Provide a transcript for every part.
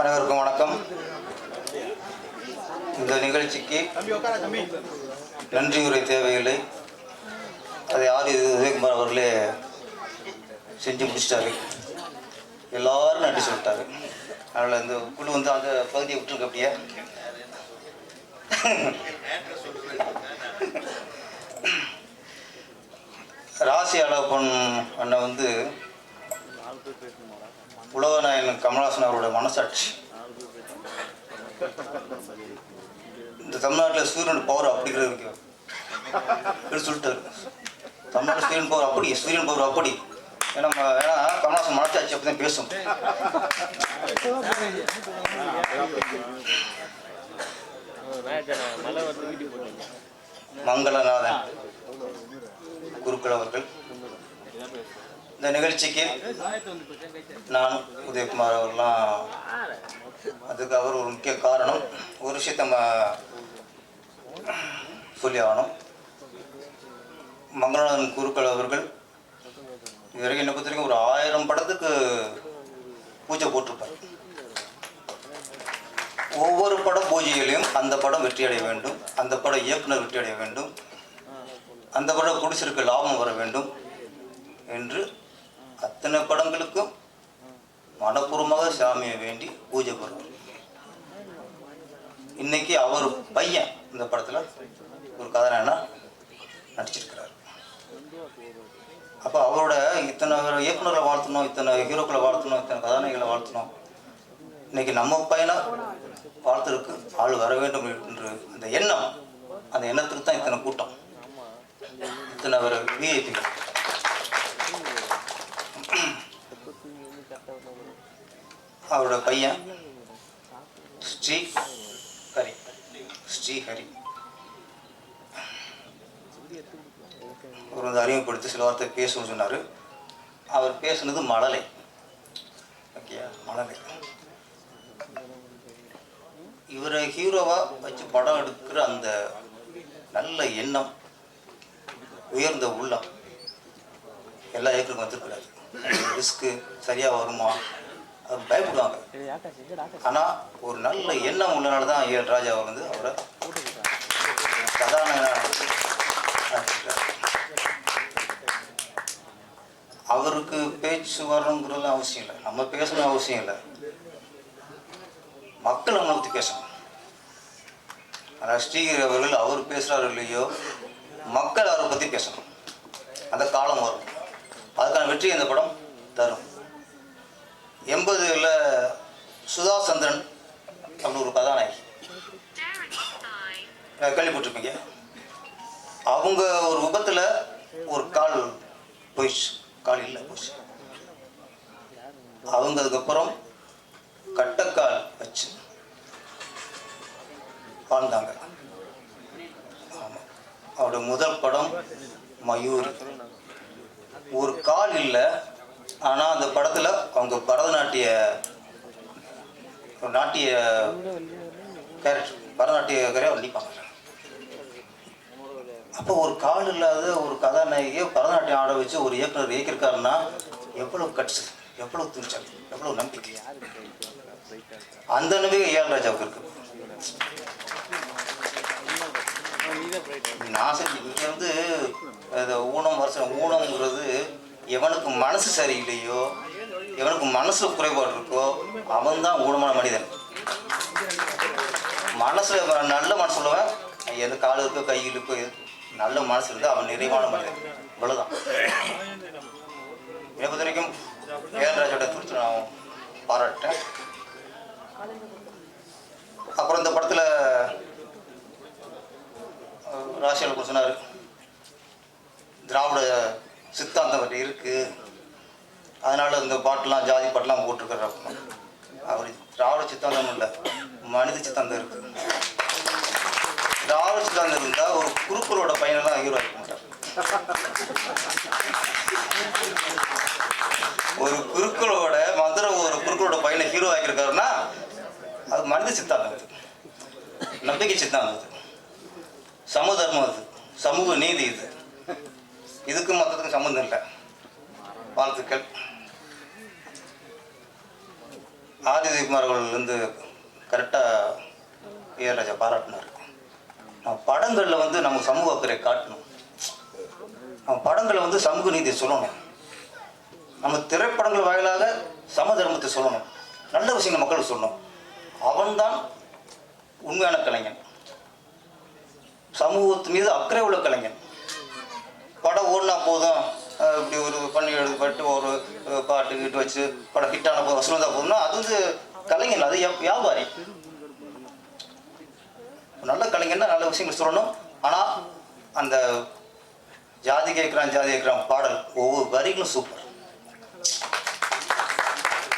அனைவருக்கும் வணக்கம். இந்த நிகழ்ச்சிக்கு நன்றி உரை தேவையில்லை. அதை ஆர் இது உதயகுமார் அவர்களே செஞ்சு முடிச்சிட்டாரு. எல்லாரும் நன்றி சொல்லிட்டாரு. அதனால் இந்த குழு வந்து அந்த பகுதியை விட்டுருக்கு அப்படியே. ராசி அளப்பன் அண்ணன் வந்து உலகநாயகன் கமல்ஹாசன் அவருடைய மனசாட்சி. இந்த தமிழ்நாட்டில் சூரியன் பவர் அப்படிங்கிறது இருக்கு. சொல்லிட்டு சொல்லிட்டாரு. தமிழ்நாட்டில் சூரியன் பவர் அப்படி சூரியன் பவர் அப்படி. ஏன்னா ஏன்னா கமல்ஹாசன் மனசாட்சி அப்படி தான் பேசும். மங்களநாதன் குருக்கள் அவர்கள். இந்த நிகழ்ச்சிக்கு நான் உதயகுமார் அவர்லாம் அதுக்கு அவர் ஒரு முக்கிய காரணம். ஒரு விஷயத்த சொல்லி ஆகணும் மங்களநாதன் குருக்கள் அவர்கள் இதுவரைக்கும் என்ன பொறுத்த வரைக்கும் ஒரு ஆயிரம் படத்துக்கு பூஜை போட்டிருப்பார். ஒவ்வொரு பட பூஜையிலையும் அந்த படம் வெற்றியடைய வேண்டும். அந்த பட இயக்குனர் வெற்றியடைய வேண்டும். அந்த படம் குடிசிற்கு லாபம் வர வேண்டும் என்று அத்தனை படங்களுக்கும் மனப்பூர்வமாக சாமியை வேண்டி பூஜை பண்ணுவார். இன்னைக்கு அவர் பையன் இந்த படத்தில் ஒரு கதாநாயகனா நடிச்சிருக்கிறார். அப்போ அவரோட இத்தனை இயக்குநர்களை வாழ்த்தணும் இத்தனை ஹீரோக்களை வாழ்த்தணும் இத்தனை கதாநாயகளை வாழ்த்தணும். இன்னைக்கு நம்ம பையனை வாழ்த்துறதுக்கு ஆள் வர வேண்டும் என்று அந்த எண்ணம் அந்த எண்ணத்துக்கு தான் இத்தனை கூட்டம். இத்தனை ஒரு விஐபி அவரோட பையன் ஸ்ரீ ஹரி. ஸ்ரீ ஹரி. அவர் வந்து அறிமுகப்படுத்தி சில வார்த்தை பேசணும்னு சொன்னார். அவர் பேசுனது மழலை. ஓகே மழலை. இவரை ஹீரோவாக வச்சு படம் எடுக்கிற அந்த நல்ல எண்ணம் உயர்ந்த உள்ளம் எல்லா இயக்கருக்கும் வந்திருக்கிறாரு. ரிஸ்க்கு சரியாக வருமா? பயப்படுவாங்க ஆனா ஒரு நல்ல எண்ணம் உள்ளனால தான் ஏஎல் ராஜா அவர் வந்து அவரை கதாநாயகனா ஆக்கியிருக்காரு. அவருக்கு பேச்சு வரணுங்கிறது அவசியம் இல்லை. நம்ம பேசணும் அவசியம் இல்லை. மக்கள் அவனை பற்றி பேசணும். ஆனால் ஸ்ரீகிரி அவர்கள் அவர் பேசுகிறாரோ இல்லையோ மக்கள் அவரை பற்றி பேசணும். அந்த காலம் வரும். அதுக்கான வெற்றி இந்த படம் தரும். எண்பதுல சுதா சந்திரன் அப்படின்னு ஒரு கதாநாயகி. கேள்விப்பட்டிருப்பீங்க. அவங்க ஒரு விபத்தில் ஒரு கால் போயிடுச்சு. கால் இல்லை போயிடுச்சு அவங்க அதுக்கப்புறம் கட்டக்கால் வச்சு வாழ்ந்தாங்க. ஆமாம் அவரோட முதல் படம் மயூர். ஒரு கால் இல்லை ஆனால் அந்த படத்தில் அவங்க பரதநாட்டிய ஒரு நாட்டிய கேரக்டர் பரதநாட்டிய கரையாக நடிப்பாங்க அப்போ ஒரு கால் இல்லாத ஒரு கதாநாயகியை பரதநாட்டியம் ஆட வச்சு ஒரு இயக்குனர் இயக்கியிருக்காருன்னா எவ்வளவு கட்ஸ் எவ்வளவு துணிச்சல் எவ்வளவு நம்பிக்கை. அந்த நம்பிக்கை ஏஎல் ராஜாவுக்கு இருக்கு. நான் செஞ்சு இங்க வந்து இந்த ஊனம் வருஷம் ஊனம்ங்கிறது எவனுக்கு மனசு சரியில்லையோ எவனுக்கு மனசு குறைபாடு இருக்கோ அவன் தான் ஊனமான மனிதன். மனசுல நல்ல மனசு உள்ளவன் எந்த கால் இருக்கோ கை இருக்கோ நல்ல மனசு இருந்தால் அவன் நிறைவான மனிதன். இவ்வளவுதான். என்னை பொறுத்த வரைக்கும் ஏழராஜோட குறித்து நான் பாராட்டேன் அப்புறம் இந்த படத்தில் ராசியால் சொன்னார் திராவிட சித்தாந்தம் அவர்கிட்ட இருக்குது அதனால் இந்த பாட்டெலாம் ஜாதி பாட்டெலாம் போட்டிருக்கிறார் அவர் திராவிட சித்தாந்தம் இல்லை மனித சித்தாந்தம் இருக்குது திராவிட சித்தாந்தம் இருந்தால் ஒரு குருக்களோட பையனெல்லாம் ஹீரோ இருக்க மாட்டார். ஒரு குருக்களோட மதுரை ஒரு குருக்களோட பையனை ஹீரோ ஆக்கியிருக்காருன்னா அது மனித சித்தாந்தம் அது. நம்பிக்கை சித்தாந்தம் அது. சமதர்மம் அது. சமூக நீதி இது. இதுக்கும் மற்றதுக்கும் சம்மந்தம் இல்லை. வாழ்த்துக்கள். ஆதித்யகுமார் அவர்கள்லேருந்து கரெக்டாக ஏஆர் பாராட்டினார். படங்களில் வந்து நம்ம சமூக அக்கறை காட்டணும். நம்ம படங்களை வந்து சமூக நீதியை சொல்லணும். நம்ம திரைப்படங்கள் வாயிலாக சம தர்மத்தை சொல்லணும். நல்ல விஷயங்கள் மக்களுக்கு சொல்லணும். அவன்தான் உண்மையான கலைஞன். சமூகத்து மீது அக்கறை உள்ள கலைஞன். படம் ஓடினா போதும் இப்படி ஒரு பண்ணி எடுத்துப்பட்டு ஒரு பாட்டு கிட்டு வச்சு படம் ஹிட்டான போதும் வசூல் தான் போதும்னா அது வந்து கலைஞன் அது வியாபாரி. நல்ல கலைஞர்னா நல்ல விஷயங்கள் சொல்லணும். ஆனால் அந்த ஜாதி கேட்குறான் ஜாதி கேட்குறான் பாடல் ஒவ்வொரு வரிகளும் சூப்பர்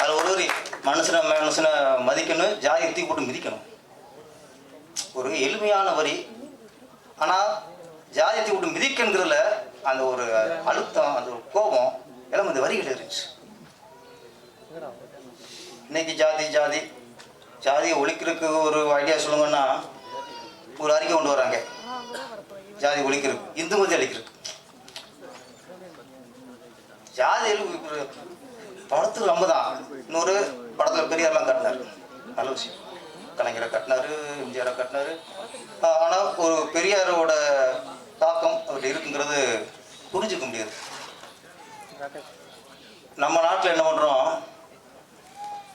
அதில் ஒரு வரி மனுஷனை மனுஷனை மதிக்கணும் ஜாதியை தூக்கி போட்டு மிதிக்கணும். ஒரு எளிமையான வரி. ஆனால் ஜாதியை தூக்கி போட்டு மிதிக்கணுங்கிறதுல அந்த ஒரு அழுத்தம் அந்த ஒரு கோபம் எல்லாம் இந்த வரிகள் இருந்துச்சு. இன்னைக்கு ஜாதி ஜாதி ஜாதியை ஒழிக்கிறதுக்கு ஒரு ஐடியா சொல்லுங்கன்னா ஒரு அறிக்கை கொண்டு வராங்க. ஜாதி ஒழிக்கிறது இந்து மதி அழிக்கிறது ஜாதி ஒழிக்கிறது படத்துக்கு ரொம்ப தான் இன்னொரு படத்தில் பெரியார்லாம் கட்டினார். நல்ல விஷயம். கலைஞரை கட்டினாரு எம்ஜிஆரை கட்டினாரு. ஆனால் ஒரு பெரியாரோட தாக்கம் அவர்கிட்ட இருக்குங்கிறது புரிஞ்சுக்க முடியாது. நம்ம நாட்டில் என்ன பண்ணுறோம்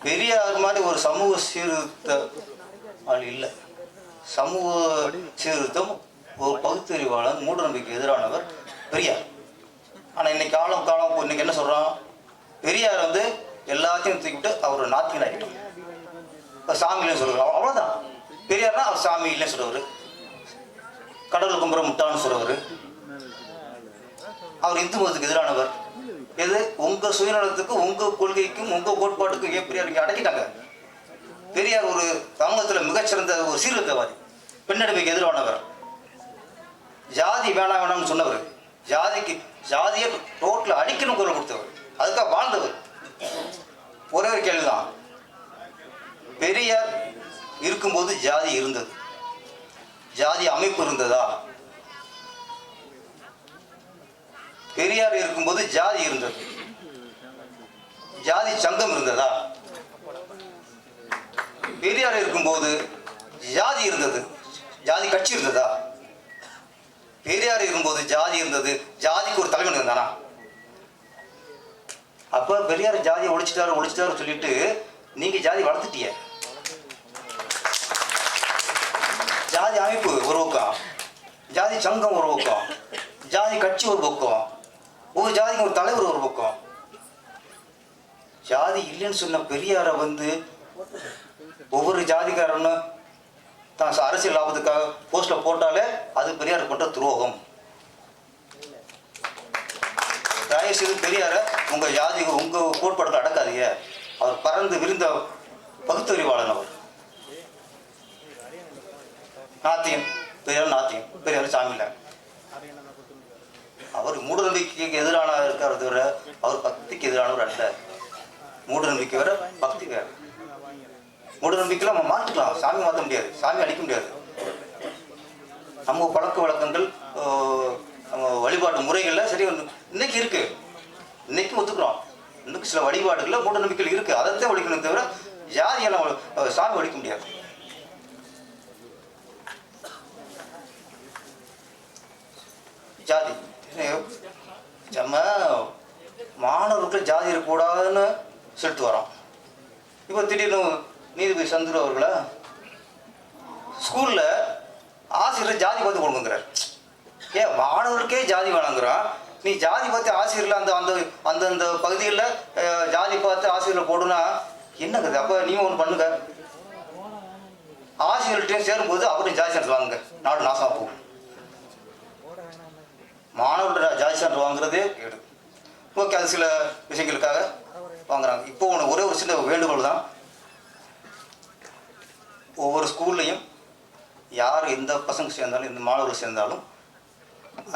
பெரியார் மாதிரி ஒரு சமூக சீர்திருத்த ஆள் இல்லை. சமூக சீர்திருத்தம் ஒரு பகுத்தறிவாளர் மூடநம்பிக்கை எதிரானவர் பெரியார். ஆனால் இன்னைக்கு காலம் காலம் இன்னைக்கு என்ன சொல்கிறோம் பெரியார் வந்து எல்லாத்தையும் தூக்கிவிட்டு அவர் ஒரு நாத்திகன் ஆகிட்டோம் இப்போ சாமி இல்லைன்னு சொல்லுவார் அவ்வளோதான் பெரியார்னா அவர் சாமி இல்லைன்னு சொல்லுவார் கடவுள் கும்புற முட்டான்னு சொல்றவர். அவர் இந்து மதத்துக்கு எதிரானவர். எது? உங்க சுயநலத்துக்கு உங்க கொள்கைக்கும் உங்க கோட்பாட்டுக்கும் ஏன் பெரியார் இங்கே அடக்கிட்டாங்க. பெரியார் ஒரு சமூகத்தில் மிகச்சிறந்த ஒரு சீர்திருத்தவாதி. பெண்ணடிமைக்கு எதிரானவர். ஜாதி வேணாம் வேணாம்னு சொன்னவர். ஜாதிக்கு ஜாதியை ரோட்டில் அடிக்கணும் குரல் கொடுத்தவர். அதுக்காக வாழ்ந்தவர். ஒரே ஒரு கேள்விதான். பெரியார் இருக்கும்போது ஜாதி இருந்தது. ஜாதி அமைப்பு இருந்ததா? பெரியார் இருக்கும்போது ஜாதி இருந்தது. ஜாதி சங்கம் இருந்ததா? பெரியார் இருக்கும்போது ஜாதி இருந்தது. ஜாதி கட்சி இருந்ததா? பெரியார் இருக்கும்போது ஜாதி இருந்தது. ஜாதிக்கு ஒரு தலைவன் இருந்தானா? அப்ப பெரியார் ஜாதியை ஒழிச்சிட்டாரு ஒழிச்சிட்டாரு சொல்லிட்டு நீங்க ஜாதி வளர்த்துட்டீங்க. ஜாதி அமைப்பு ஒரு பக்கம் ஜாதி சங்கம் ஒரு பக்கம் ஜாதி கட்சி ஒரு பக்கம் ஒவ்வொரு ஜாதிக்கு ஒரு தலைவர் ஒரு பக்கம். ஜாதி இல்லைன்னு சொன்ன பெரியாரை வந்து ஒவ்வொரு ஜாதிக்காரனும் தான் அரசியல் லாபத்துக்காக போஸ்ட்ல போட்டாலே அது பெரியார் கொண்ட துரோகம். தயவு செய்து பெரியார உங்க ஜாதி உங்க கோட்பாடுகள் அடக்காதீங்க. அவர் பறந்து விரிந்த பகுத்தறிவாளன் அவர். நாத்தியம். பெரியார் நாத்தியம். பெரியார் சாமி இல்லை. அவர் மூடநம்பிக்கைக்கு எதிரான இருக்கார் தவிர அவர் பக்திக்கு எதிரானவர் அல்ல. மூடநம்பிக்கை வேற பக்தி வேற. மூடநம்பிக்கையில் நம்ம மாற்றிக்கலாம் சாமி மாற்ற முடியாது. சாமி அழிக்க முடியாது. நம்ம பழக்க வழக்கங்கள் நம்ம வழிபாட்டு முறைகள்ல சரி இன்னைக்கு இருக்கு. இன்னைக்கு ஒத்துக்கிறோம். இன்னைக்கு சில வழிபாடுகள்ல மூடநம்பிக்கைகள் இருக்கு. அதைத்தான் ஒழிக்கணும் தவிர யார் எல்லாம் சாமி ஒழிக்க முடியாது. ஜாதி. நம்ம மாணவர்களுக்கு ஜாதி இருக்கக்கூடாதுன்னு சொல்லிட்டு வரோம். இப்போ திடீர்னு நீதிபதி சந்துரு அவர்களா ஸ்கூலில் ஆசிரியர் ஜாதி பார்த்து கொடுக்குங்கிறார் ஏன் மாணவருக்கே ஜாதி வேணாங்கிறான். நீ ஜாதி பார்த்து ஆசிரியரில் அந்த அந்த அந்தந்த பகுதிகளில் ஜாதி பார்த்து ஆசிரியரில் போடுனா என்னங்குது அப்போ நீயும் ஒன்று பண்ணுங்க. ஆசிரியர்கிட்டையும் சேரும்போது அவரும் ஜாதி சேர்ந்து வாங்குங்க. நாடு நாசமாக போகும். மாணவர்கள் ஜாதி சான்று வாங்குறதே கேடு. ஓகே அது சில விஷயங்களுக்காக வாங்குறாங்க. இப்போ ஒன்று ஒரே ஒரு சின்ன வேண்டுகோள் தான். ஒவ்வொரு ஸ்கூல்லையும் யார் எந்த பசங்க சேர்ந்தாலும் எந்த மாணவர்கள் சேர்ந்தாலும்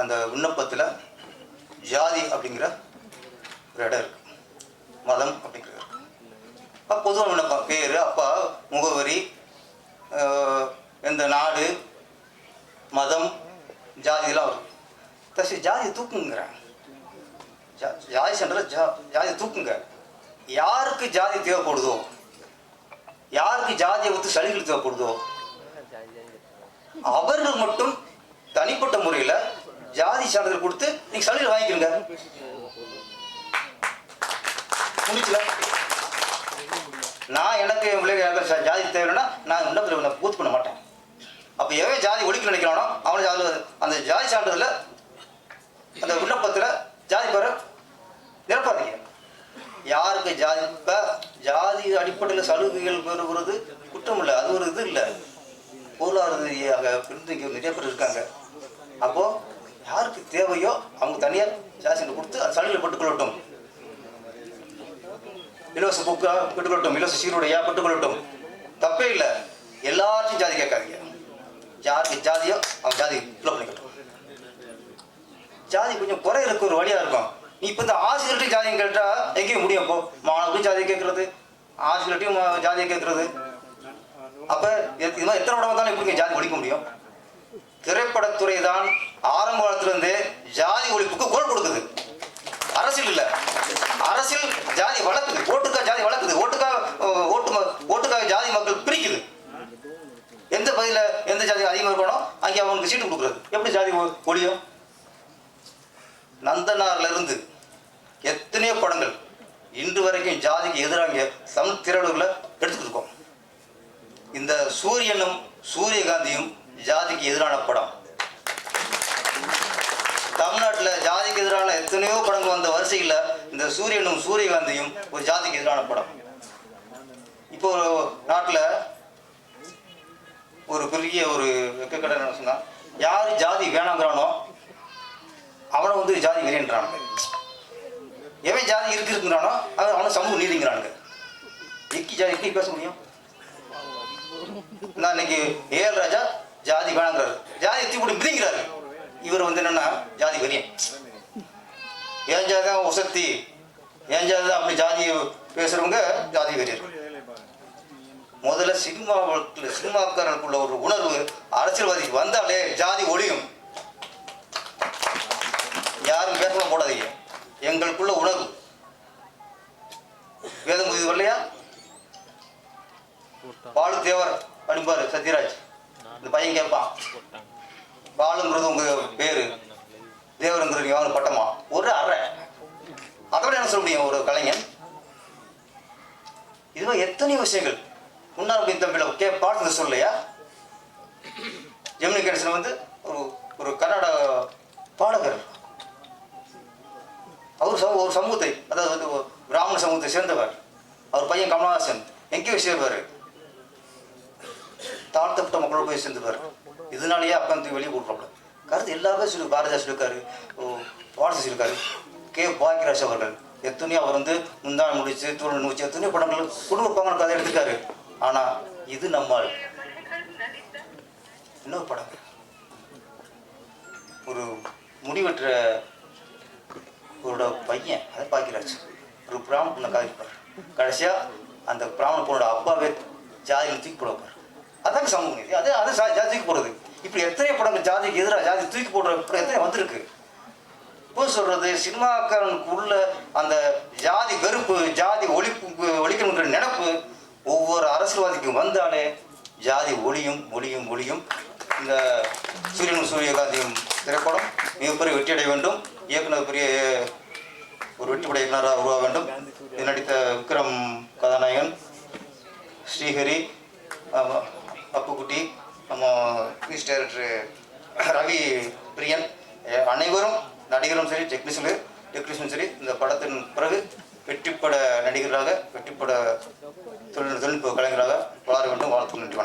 அந்த விண்ணப்பத்தில் ஜாதி அப்படிங்கிற ஒரு இடம் இருக்கு. மதம் அப்படிங்கிறது இருக்கு. அப்போ பொதுவாக விண்ணப்பம் பேர் அப்பா முகவரி இந்த எந்த நாடு மதம் ஜாதியெல்லாம் வரும். தசி ஜாதியை தூக்குங்கிறேன் ஜா- ஜாதி சென்ற ஜா ஜாதி தூக்குங்க யாருக்கு ஜாதி தேவைப்படுதோ யாருக்கு ஜாதியை ஒத்து சலுகைகள் தேவைப்படுதோ அவர்கள் மட்டும் தனிப்பட்ட முறையில் ஜாதி சான்றிதழ் கொடுத்து நீங்க சலுகை வாங்கிக்கிறங்க. முடிச்சுல நான் எனக்கு என் பிள்ளைங்க ஜாதி தேவைன்னா நான் இன்னும் பூத்து பண்ண மாட்டேன். அப்போ எவன் ஜாதி ஒழிக்க நினைக்கிறானோ அவனுக்கு அதில் அந்த ஜாதி சான்றிதழில் அந்த விண்ணப்பத்தில் ஜாதி பெற நிரப்பாதீங்க. யாருக்கு ஜாதி இப்போ ஜாதி அடிப்படையில் சலுகைகள் பெறுகிறது குற்றம் இல்லை அது ஒரு இது இல்லை. பொருளாதார ரீதியாக பின்தங்கி நிறைய பேர் இருக்காங்க. அப்போ யாருக்கு தேவையோ அவங்க தனியாக ஜாதி கொடுத்து அந்த சலுகையில் பெற்றுக்கொள்ளட்டும். இலவச புக்காக பெற்றுக்கொள்ளட்டும் இலவச சீருடையாக பெற்றுக்கொள்ளட்டும்? தப்பே இல்லை. எல்லாத்தையும் ஜாதி கேட்காதீங்க. யாருக்கு ஜாதியோ அவங்க ஜாதி ஃபில் பண்ணிக்கட்டும். ஜாதி கொஞ்சம் குறையிறதுக்கு இருக்க ஒரு வழியா இருக்கும். நீ இப்போ இந்த ஆசிரியர்கிட்ட ஜாதியும் கேட்டா எங்கேயும் முடியும் இப்போ மாணவர்களும் ஜாதியை கேட்கறது. ஆசிரியர்கிட்டையும் ஜாதியை கேட்கறது. அப்ப இது மாதிரி எத்தனை படம் வந்தாலும் எப்படி ஜாதி ஒழிக்க முடியும்? திரைப்படத்துறை தான் ஆரம்ப காலத்திலிருந்தே ஜாதி ஒழிப்புக்கு குரல் கொடுக்குது. அரசியல் இல்ல. அரசியல் ஜாதி வளர்க்குது. ஓட்டுக்காக ஜாதி வளர்க்குது. ஓட்டுக்காக ஓட்டு ஓட்டுக்காக ஜாதி மக்கள் பிரிக்குது. எந்த பகுதியில் எந்த ஜாதி அதிகமாக இருக்கணும் அங்கே அவங்களுக்கு சீட்டு கொடுக்குறது. எப்படி ஜாதி ஒழியும்? நந்தனார்லேருந்து எத்தனையோ படங்கள் இன்று வரைக்கும் ஜாதிக்கு எதிராக தமிழ் திரையுலகில் எடுத்துட்டு இந்த சூரியனும் சூரியகாந்தியும் ஜாதிக்கு எதிரான படம். தமிழ்நாட்டில் ஜாதிக்கு எதிரான எத்தனையோ படங்கள் வந்த வரிசையில் இந்த சூரியனும் சூரியகாந்தியும் ஒரு ஜாதிக்கு எதிரான படம். இப்போ நாட்டில் ஒரு பெரிய ஒரு வெக்கக்கடை என்ன சொன்னால் யார் ஜாதி வேணாங்கிறானோ அவனை வந்து ஜாதி வெறியன்றான் எவன் ஜாதி இருக்கு இருக்குறானோ அவன் அவனை சமூக நீதிங்கிறானுங்க. எக்கி ஜாதி எப்படி பேச முடியும்? நான் இன்னைக்கு ஏஎல் ராஜா ஜாதி வேணாங்கிறாரு. ஜாதி எத்தி கூட மிதிங்கிறாரு. இவர் வந்து என்னன்னா ஜாதி வெறியன். ஏன் ஜாதி தான் உசத்தி ஏன் ஜாதி தான் அப்படி ஜாதி பேசுறவங்க ஜாதி வெறியர். முதல்ல சினிமாவுக்குள்ள சினிமாக்காரனுக்குள்ள ஒரு உணர்வு அரசியல்வாதிக்கு வந்தாலே ஜாதி ஒழியும். யாரும் பேசலாம் போடாதீங்க. எங்களுக்குள்ள உணர்வு. வேதம் இது வரலையா? பாலு தேவர் அனுப்பாரு சத்யராஜ். இந்த பையன் கேட்பான் பாலுங்கிறது உங்க பேரு. தேவருங்கிறது எவனு பட்டமா? ஒரு அறை. அதோட என்ன சொல்ல முடியும் ஒரு கலைஞன்? இதுவா எத்தனை விஷயங்கள். முன்னாள் பின் தம்பியில் கே பாட்டு சொல்லையா ஜெமினி கணேசன் வந்து ஒரு ஒரு கர்நாடக பாடகர். அவர் சமூக ஒரு சமூகத்தை அதாவது வந்து பிராமண சமூகத்தை சேர்ந்தவர். அவர் பையன் கமலஹாசன். எங்கேயோ சேர்வார் தாழ்த்தப்பட்ட மக்களோட போய் சேர்ந்துவார். இதனாலேயே அப்பா வந்து வெளியே கொடுக்குறாங்க கருத்து எல்லாருமே சொல்லி பாரதிதாஸ் சொல்லியிருக்காரு. வாரசி சொல்லியிருக்காரு. கே. பாக்கியராஜ் அவர்கள். எத்தனையோ அவர் வந்து முந்தாள் முடிச்சு தூள் முடிச்சு எத்தனையோ படங்கள் குடும்ப பங்கன கதை எடுத்துக்காரு ஆனால் இது நம்மால். இன்னொரு படம். ஒரு முடிவற்ற இவரோட பையன் அதை பாக்கியராஜ் ஒரு பிராமண பொண்ணை காதலிப்பார் கடைசியாக அந்த பிராமண பொண்ணோட அப்பாவே ஜாதியில் தூக்கி போட வைப்பார் அதாங்க சமூகம் நீதி அது அது ஜாதி தூக்கி போடுறது இப்படி எத்தனை படங்கள் ஜாதிக்கு எதிராக ஜாதி தூக்கி போடுற படம் எத்தனை வந்திருக்கு? இப்போ சொல்றது சினிமாக்காரனுக்கு உள்ள அந்த ஜாதி வெறுப்பு ஜாதி ஒழிப்பு ஒழிக்கணுங்கிற நினப்பு ஒவ்வொரு அரசியல்வாதிக்கும் வந்தாலே ஜாதி ஒளியும் ஒளியும் ஒளியும். இந்த சூரியன் சூரியகாந்தியும் திரைப்படம் மிகப்பெரிய வெற்றியடைய வேண்டும். இயக்குனர் பெரிய ஒரு வெற்றிப்பட இயக்குனராக உருவாக வேண்டும். இது நடித்த விக்ரம் கதாநாயகன் ஸ்ரீஹரி அப்புக்குட்டி நம்ம பீஸ் டைரக்டர் ரவி பிரியன் அனைவரும் நடிகரும் சரி டெக்னீஷியனும் டெக்னீஷியனும் சரி இந்த படத்தின் பிறகு வெற்றிப்பட நடிகராக வெற்றிப்பட தொழில் தொழில்நுட்ப கலைஞராக வளர வேண்டும். வாழ்த்து நன்றி